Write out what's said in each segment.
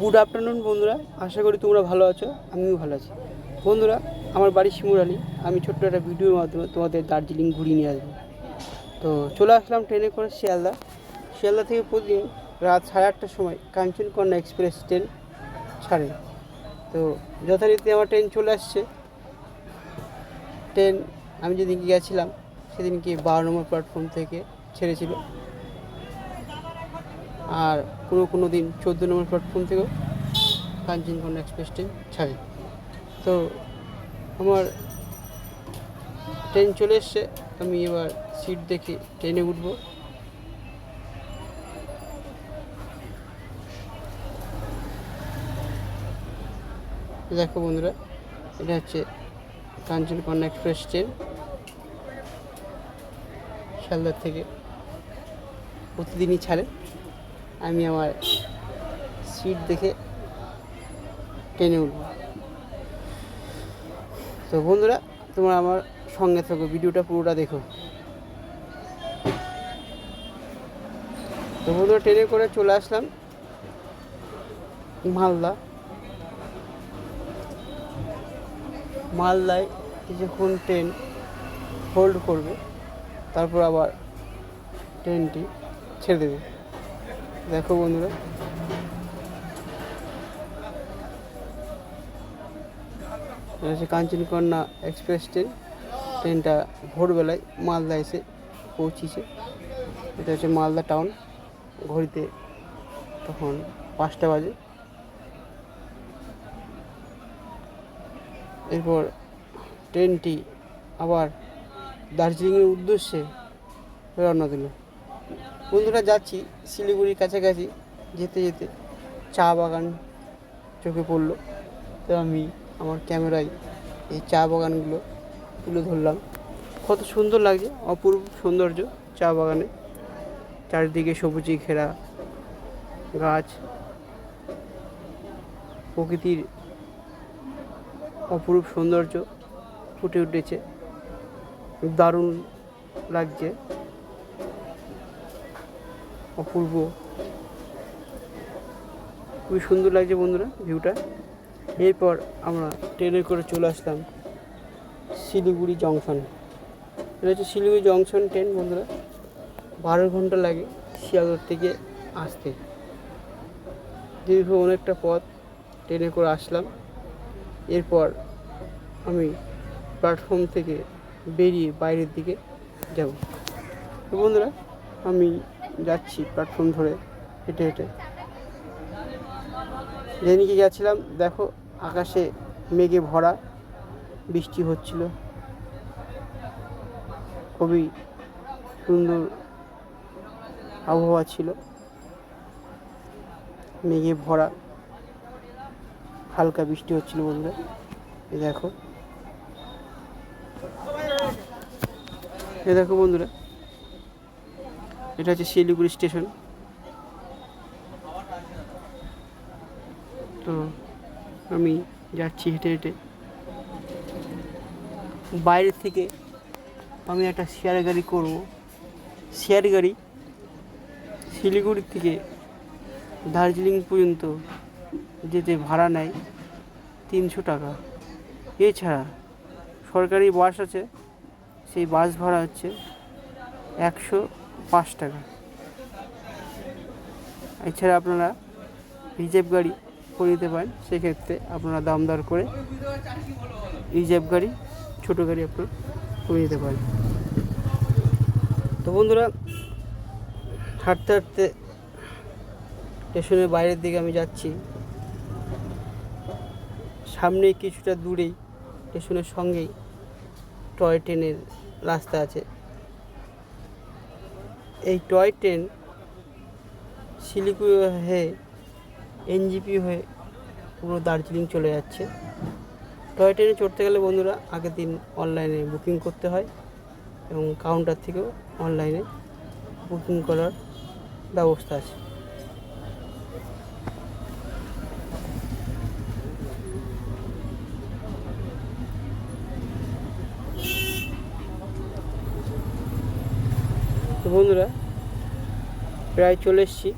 Good afternoon বন্ধুরা। আশা করি তোমরা ভালো আছো, আমিও ভালো আছি। বন্ধুরা, আমার বাড়ি শিমুরালি আমি ছোট্ট একটা ভিডিওর মাধ্যমে তোমাদের দার্জিলিং ঘুরিয়ে নিয়ে আসব। তো চলে আসলাম ট্রেনে করে শিয়ালদা। শিয়ালদা থেকে প্রতিদিন রাত সাড়ে আটটার সময় কাঞ্চনকন্যা এক্সপ্রেস ট্রেন ছাড়ে। তো যথারীতি আমার ট্রেন চলে আসছে। ট্রেন আমি যেদিনকে গেছিলাম, সেদিনকে বারো নম্বর প্ল্যাটফর্ম থেকে ছেড়েছিল। আর কোনো কোনো দিন চোদ্দ নম্বর প্ল্যাটফর্ম থেকেও কাঞ্চনকন্যা এক্সপ্রেস ট্রেন ছাড়ে। তো আমার ট্রেন চলে এসছে, আমি এবার সিট দেখে ট্রেনে উঠবো। দেখো বন্ধুরা, এটা হচ্ছে কাঞ্চনকন্যা এক্সপ্রেস ট্রেন শিয়ালদার থেকে প্রতিদিনই ছাড়ে। আমি আমার সিট দেখে টেনে উঠব। তো বন্ধুরা, তোমরা আমার সঙ্গে থাকো, ভিডিওটা পুরোটা দেখো। তো বন্ধুরা, ট্রেনে করে চলে আসলাম মালদা। মালদায় কিছুক্ষণ ট্রেন হোল্ড করবে, তারপর আবার ট্রেনটি ছেড়ে দেবে। দেখো বন্ধুরা। এটা হচ্ছে কাঞ্চনকন্যা এক্সপ্রেস ট্রেন। ট্রেনটা ভোরবেলায় মালদা এসে পৌঁছেছে। এটা হচ্ছে মালদা টাউন। ঘড়িতে তখন পাঁচটা বাজে। এরপর ট্রেনটি আবার দার্জিলিংয়ের উদ্দেশ্যে রওনা দিল। বন্ধুরা যাচ্ছি শিলিগুড়ির কাছাকাছি, যেতে যেতে চা বাগান চোখে পড়ল। তো আমি আমার ক্যামেরায় এই চা বাগানগুলো তুলে ধরলাম। কত সুন্দর লাগছে, অপূর্ব সৌন্দর্য চা বাগানে। চারিদিকে সবুজে ঘেরা গাছ, প্রকৃতির অপরূপ সৌন্দর্য ফুটে উঠেছে। দারুণ লাগছে। অপূর্ব। খুবই সুন্দর লাগছে বন্ধুরা ভিউটা। এরপর আমরা ট্রেনে করে চলে আসলাম শিলিগুড়ি জংশন। এটা হচ্ছে শিলিগুড়ি জংশন ট্রেন বন্ধুরা। বারো ঘণ্টা লাগে শিয়ালদহ থেকে আসতে। দীর্ঘ অনেকটা পথ ট্রেনে করে আসলাম। এরপর আমি প্ল্যাটফর্ম থেকে বেরিয়ে বাইরের দিকে যাব। তো বন্ধুরা, আমি যাচ্ছি প্ল্যাটফর্ম ধরে হেঁটে হেঁটে। যেদিনকে গেছিলাম, দেখো আকাশে মেঘে ভরা, বৃষ্টি হচ্ছিল। খুবই সুন্দর আবহাওয়া ছিল। মেঘে ভরা, হালকা বৃষ্টি হচ্ছিল বন্ধুরা। এই দেখো। এই দেখো বন্ধুরা এটা হচ্ছে শিলিগুড়ি স্টেশন। তো আমি যাচ্ছি হেঁটে হেঁটে। বাইরে থেকে আমি একটা শেয়ার গাড়ি করব। শেয়ার গাড়ি শিলিগুড়ি থেকে দার্জিলিং পর্যন্ত যেতে ভাড়া নেয় তিনশো টাকা। এছাড়া সরকারি বাস আছে, সেই বাস ভাড়া হচ্ছে একশো পাঁচ টাকা। এছাড়া আপনারা রিজার্ভ গাড়ি করে নিতে পারেন, সেক্ষেত্রে আপনারা দাম দর করে রিজার্ভ গাড়ি, ছোটো গাড়ি আপনারা করে নিতে পারেন। তো বন্ধুরা, হাঁটতে হাঁটতে স্টেশনের বাইরের দিকে আমি যাচ্ছি। সামনে কিছুটা দূরেই, স্টেশনের সঙ্গেই টয় ট্রেনের রাস্তা আছে। এই টয় ট্রেন শিলিগুড়ি হয়ে, এনজিপি হয়ে পুরো দার্জিলিং চলে যাচ্ছে। টয় ট্রেনে চড়তে গেলে বন্ধুরা আগের দিন অনলাইনে বুকিং করতে হয় এবং কাউন্টার থেকেও অনলাইনে বুকিং করার ব্যবস্থা আছে। বন্ধুরা, প্রায় চলে এসছি।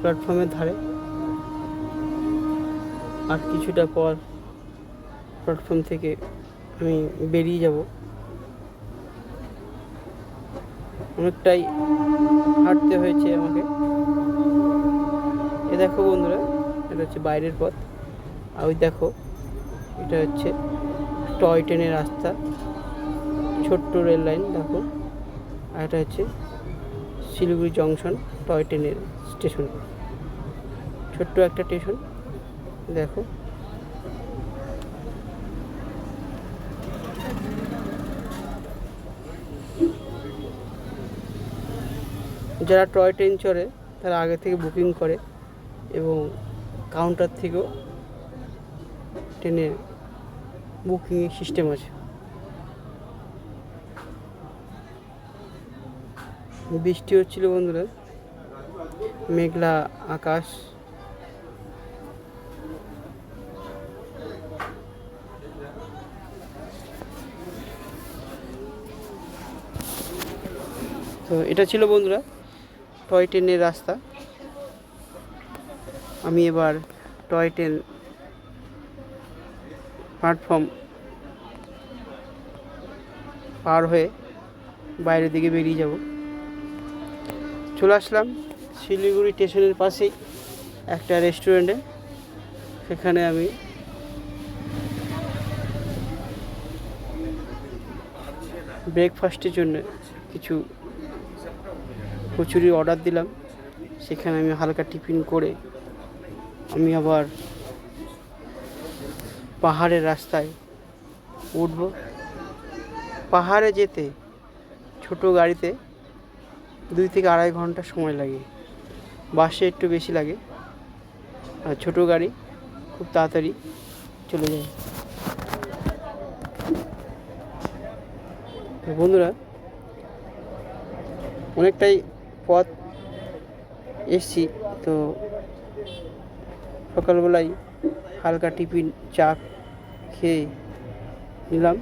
প্ল্যাটফর্মের ধারে। আর কিছুটা পর প্ল্যাটফর্ম থেকে আমি বেরিয়ে যাব। অনেকটাই হাঁটতে হয়েছে আমাকে। এ দেখো বন্ধুরা, এটা হচ্ছে বাইরের পথ। আর ওই দেখো, এটা হচ্ছে টয় ট্রেনের রাস্তা। ছোট্ট রেল লাইন, দেখো। আর এটা হচ্ছে শিলিগুড়ি জংশন টয় ট্রেনের স্টেশন। ছোট্ট একটা স্টেশন, দেখো। যারা টয় ট্রেন চড়ে, তারা আগে থেকে বুকিং করে। এবং কাউন্টার থেকেও ট্রেনের বুকিংয়ের সিস্টেম আছে। বৃষ্টি হচ্ছিল বন্ধুরা। মেঘলা আকাশ। তো এটা ছিল বন্ধুরা, টয় ট্রেনের রাস্তা। আমি এবার টয় ট্রেন প্ল্যাটফর্ম পার হয়ে বাইরের দিকে বেরিয়ে যাব। চলে আসলাম শিলিগুড়ি স্টেশনের পাশেই একটা রেস্টুরেন্টে। সেখানে আমি ব্রেকফাস্টের জন্য কিছু কচুরি অর্ডার দিলাম। সেখানে আমি হালকা টিফিন করে আমি আবার পাহাড়ের রাস্তায় উঠব। পাহাড়ে যেতে ছোট গাড়িতে দুই থেকে আড়াই ঘণ্টা সময় লাগে। বাসে একটু বেশি লাগে। আর ছোট গাড়ি খুব তাড়াতাড়ি চলে যায়। বন্ধুরা, অনেকটাই পথ এসছি, তো সকালবেলায় হালকা টিফিন চা খেয়ে নিলাম।